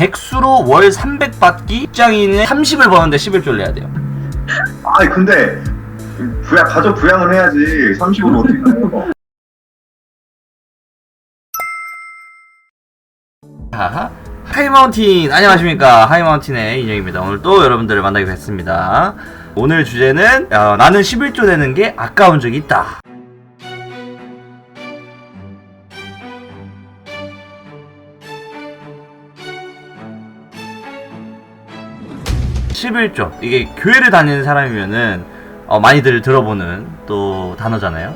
백수로 월 300 받기 직장인은 30을 버는데 11조를 내야 돼요. 아니 근데 부양 가족 부양을 해야지 30은 어떻게 가요? 하하. 하이마운틴 안녕하십니까 하이마운틴의 인형입니다 오늘 또 여러분들을 만나게 됐습니다 오늘 주제는 어, 나는 11조 내는 게 아까운 적이 있다 11조 이게 교회를 다니는 사람이면은 어, 많이들 들어보는 또 단어잖아요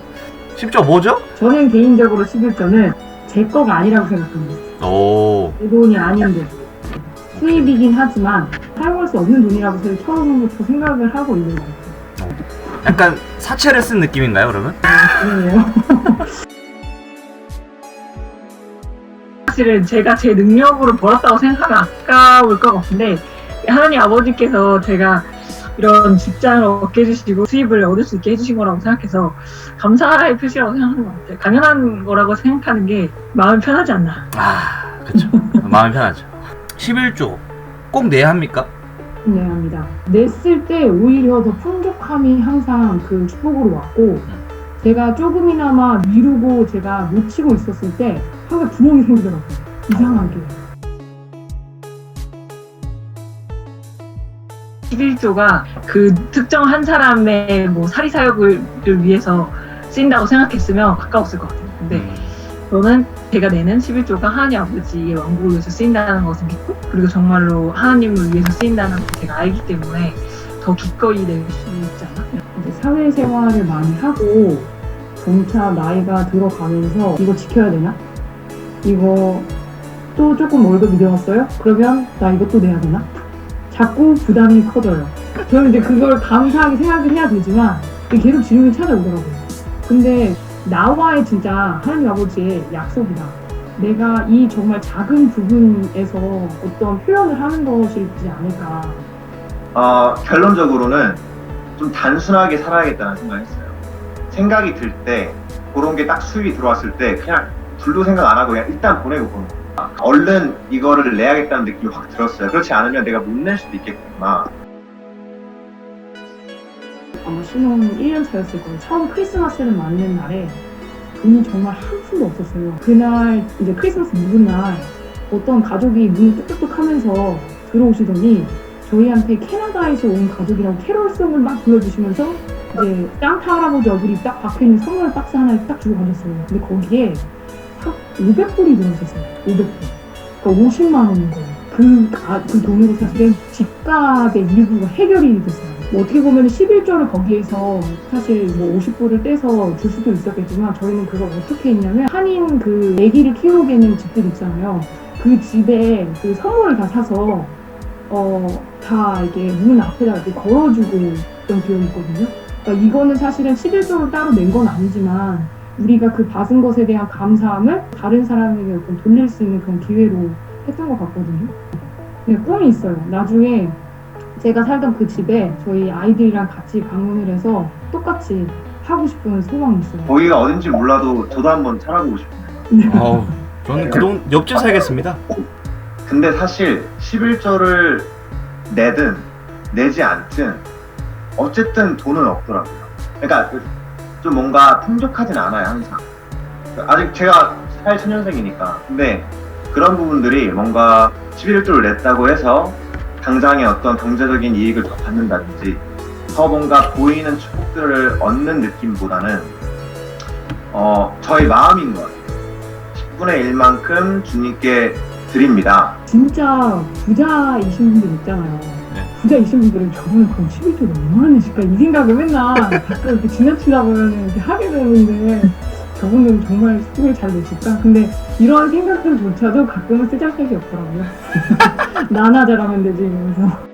10조 뭐죠? 저는 개인적으로 11조는 제 거가 아니라고 생각합니다. 오 내 돈이 아닌데 수입이긴 하지만 사용할 수 없는 돈이라고 저는 처음부터 생각을 하고 있는 것 같아요. 약간 사채를 쓴 느낌인가요 그러면? 그러네요. 사실은 제가 제 능력으로 벌었다고 생각하면 아까울 것 같은데 하나님 아버지께서 제가 이런 직장을 얻게 해주시고 수입을 얻을 수 있게 해주신 거라고 생각해서 감사의 표시라고 생각하는 것 같아요. 당연한 거라고 생각하는 게 마음 편하지 않나. 아, 그쵸. 마음이 편하죠. 11조. 꼭 내야 합니까? 네, 합니다. 냈을 때 오히려 더 풍족함이 항상 그 축복으로 왔고, 제가 조금이나마 미루고 제가 놓치고 있었을 때 항상 구멍이 생기더라고요. 이상하게. 11조가 그 특정 한 사람의 뭐 사리사욕을 위해서 쓰인다고 생각했으면 가까웠을 것 같아요. 근데 음. 저는 제가 내는 11조가 하나님 아버지의 왕국을 위해서 쓰인다는 것을 믿고 그리고 정말로 하나님을 위해서 쓰인다는 것을 제가 알기 때문에 더 기꺼이 낼 수 있지 않나? 이제 사회생활을 많이 하고 점차 나이가 들어가면서 이거 지켜야 되나? 이거 또 조금 월급이 늘었어요? 그러면 나 이것도 내야 되나? 자꾸 부담이 커져요. 저는 이제 그걸 감사하게 생각을 해야 되지만 계속 질문이 찾아오더라고요. 근데 나와의 진짜 하나님 아버지의 약속이다. 내가 이 정말 작은 부분에서 어떤 표현을 하는 것이지 않을까. 어, 결론적으로는 좀 단순하게 살아야겠다는 생각을 했어요. 생각이 들 때 그런 게 딱 수입이 들어왔을 때 그냥 둘도 생각 안 하고 그냥 일단 보내고 보는 거예요. 얼른 이거를 내야겠다는 느낌이 확 들었어요. 그렇지 않으면 내가 못 낼 수도 있겠구나. 아마 신혼 1년 차였을 거예요. 처음 크리스마스를 맞는 날에 돈이 정말 한 푼도 없었어요. 그날 이제 크리스마스 묵은 날 어떤 가족이 문을 뚝뚝뚝 하면서 들어오시더니 저희한테 캐나다에서 온 가족이라고 캐롤송을 막 불러주시면서 이제 산타 할아버지 얼굴이 딱 박혀있는 선물 박스 하나를 딱 주고 가셨어요. 근데 거기에 500불이 들어있었어요. 500불. 그러니까 50만 원인 거예요. 그, 가- 그 돈으로 사실은 집값의 일부가 해결이 됐어요. 뭐 어떻게 보면 11조를 거기에서 사실 뭐 50불을 떼서 줄 수도 있었겠지만 저희는 그걸 어떻게 했냐면 한인 그 애기를 키우게는 집들 있잖아요. 그 집에 그 선물을 다 사서 어, 다 이렇게 문 앞에다 이렇게 걸어주고 있던 기억이 있거든요. 그러니까 이거는 사실은 11조를 따로 낸 건 아니지만 우리가 그 받은 것에 대한 감사함을 다른 사람에게 어떤 돌릴 수 있는 그런 기회로 했던 것 같거든요. 네, 꿈이 있어요. 나중에 제가 살던 그 집에 저희 아이들이랑 같이 방문을 해서 똑같이 하고 싶은 소망이 있어요. 거기가 어딘지 몰라도 저도 한번 살아보고 싶어요. 어우, 저는 그동 옆집 살겠습니다. 근데 사실 11조를 내든 내지 않든 어쨌든 돈은 없더라고요. 그러니까 그 좀 뭔가 풍족하진 않아요 항상. 아직 제가 87년생이니까. 근데 그런 부분들이 뭔가 11조를 냈다고 해서 당장의 어떤 경제적인 이익을 더 받는다든지 더 뭔가 보이는 축복들을 얻는 느낌보다는 어, 저희 마음인 것 같아요. 10분의 1만큼 주님께 드립니다. 진짜 부자이신 분들 있잖아요. 네. 부자 이신 분들은 저분은 그럼 11조를 얼마나 내실까 이 생각을 맨날 가끔 이렇게 지나치다 보면 이렇게 하게 되는데 저분은 정말 수익을 잘 내실까? 근데 이런 생각들조차도 가끔은 쓰잘데기 없더라고요. 나나 잘하면 되지 이러면서.